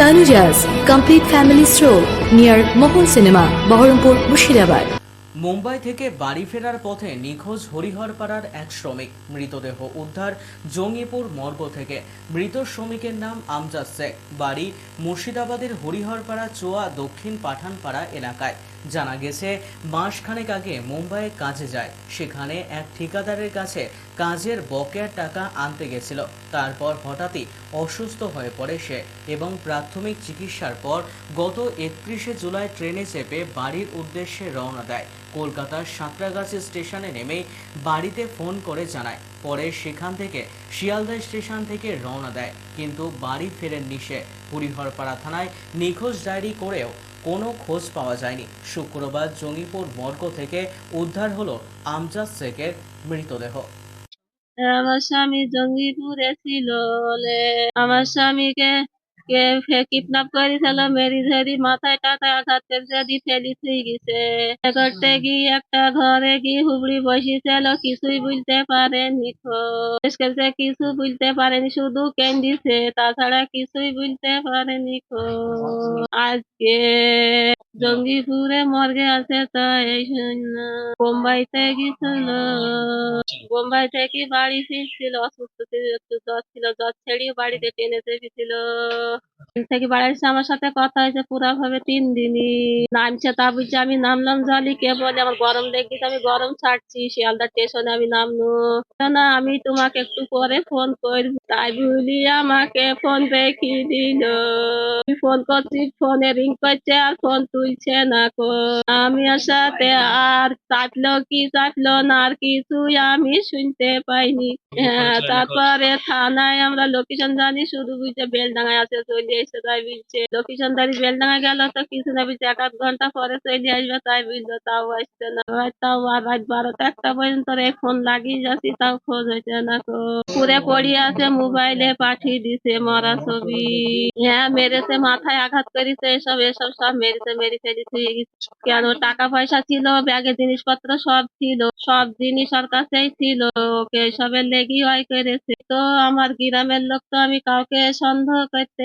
Tanuja's complete family stroll near মোহন Cinema, Baharampur Mushirabad. Mumbai থেকে বাড়ি ফেরার পথে নিখোঁজ হরিহরপাড়ার এক শ্রমিক। মৃতদেহ উদ্ধার জঙ্গিপুর মর্গ থেকে। মৃত শ্রমিকের নাম আমজাদ শেখ। বাড়ি মুর্শিদাবাদের হরিহরপাড়া চোয়া দক্ষিণ পাঠানপাড়া এলাকায়। জানা গেছে, মাসখানেক আগে মুম্বাইয়ে কাজে যায়। সেখানে এক ঠিকাদারের কাছে কাজের বকেয়ার টাকা আনতে গেছিল। তারপর হঠাৎই অসুস্থ হয়ে পড়ে সে এবং প্রাথমিক চিকিৎসার পর গত একত্রিশে জুলাই ট্রেনে চেপে বাড়ির উদ্দেশ্যে রওনা দেয়। কলকাতার সাঁতরাগাছি স্টেশনে নেমেই বাড়িতে ফোন করে জানায়। পরে সেখান থেকে শিয়ালদা স্টেশন থেকে রওনা দেয়। কিন্তু বাড়ি ফেরেননি সে। হরিহরপাড়া থানায় নিখোঁজ ডায়েরি করেও কোনো খোঁজ পাওয়া যায়নি। শুক্রবার জঙ্গিপুর মর্গ থেকে উদ্ধার হলো আমজাদ শেখের মৃতদেহ। আমার স্বামী জঙ্গিপুরে ছিল আমার স্বামীকে কে কিডন্যাপ করেছিল মেরি ধরি মাথায় টাকায় আঘাত করে দি ফেলি থুই গেছে করতে গিয়ে একটা ঘরে গিয়ে হুবড়ি বসেছিল কিছুই বুঝতে পারেনি করতে কিছু বুঝতে পারেনি শুধু কেন্দিছে তাছাড়া কিছুই বুঝতে পারেনি খোঁজ আজকে জঙ্গিপুরে মর্গে আছে তো এই শুনলাম বোম্বাইতে গেছিল বোম্বাই থেকে বাড়ি ফিরছিল? অসুস্থ ছিল একটু জ্বর ছিল জ্বর ছেড়েও বাড়িতে টেনে চেপেছিল। থেকে বাড়ি এসে আমার সাথে কথা হয়েছে পুরা ভাবে তিন দিনই। নামছে তা বুঝছে আমি নামলাম জলি কে বলে আমার গরম লেগেছে আমি গরম ছাড়ছি শিয়ালদা স্টেশনে আমি নামলো না আমি তোমাকে একটু পরে ফোন করব। তাই বলি আমাকে ফোন দেখিয়ে দিল। ফোন করছি ফোনে রিং করছে আর ফোন তুলছে না কো আমি সাথে আর চাপলো কি চাপলো না আর কিছুই আমি শুনতে পাইনি। হ্যাঁ তারপরে থানায় আমরা লোকেশন জানি শুধু বুঝছে বেলডাঙ্গায় আছে চলে এসে তাই বুঝছে লোকেশন দাঁড়ি বেলডাঙ্গায় গেল তো কিছু না বুঝছে এক আধ ঘণ্টা পরে চলে আসবে তাই বুঝলো তাও আসছে না। তাও রাত বারোটা একটা পর্যন্ত এই ফোন লাগিয়ে যাচ্ছি, তাও খোঁজ হয়েছে না কো পুরে পড়িয়ে আছে, মোবাইলে পাঠিয়ে দিছে মরা ছবি। হ্যাঁ মেরেছে, মাথায় আঘাত করেছে, এসব এসব সব মেরেছে মেরে ফেলে থুয়ে গেছে কেন? টাকা পয়সা ছিল, ব্যাগে জিনিসপত্র সব ছিল, সব জিনিস ওর কাছেই ছিল, ওকে এসবের লেগি হয় করেছে। তো আমার গ্রামের লোক তো আমি কাউকে সন্দেহ করতে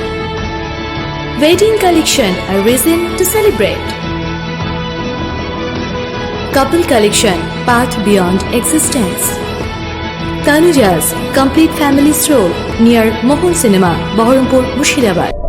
Wedding collection, a reason to celebrate. Couple collection, path beyond existence. Tanuja's complete family stroll near Mohon Cinema, Baharampur, Mushirabad.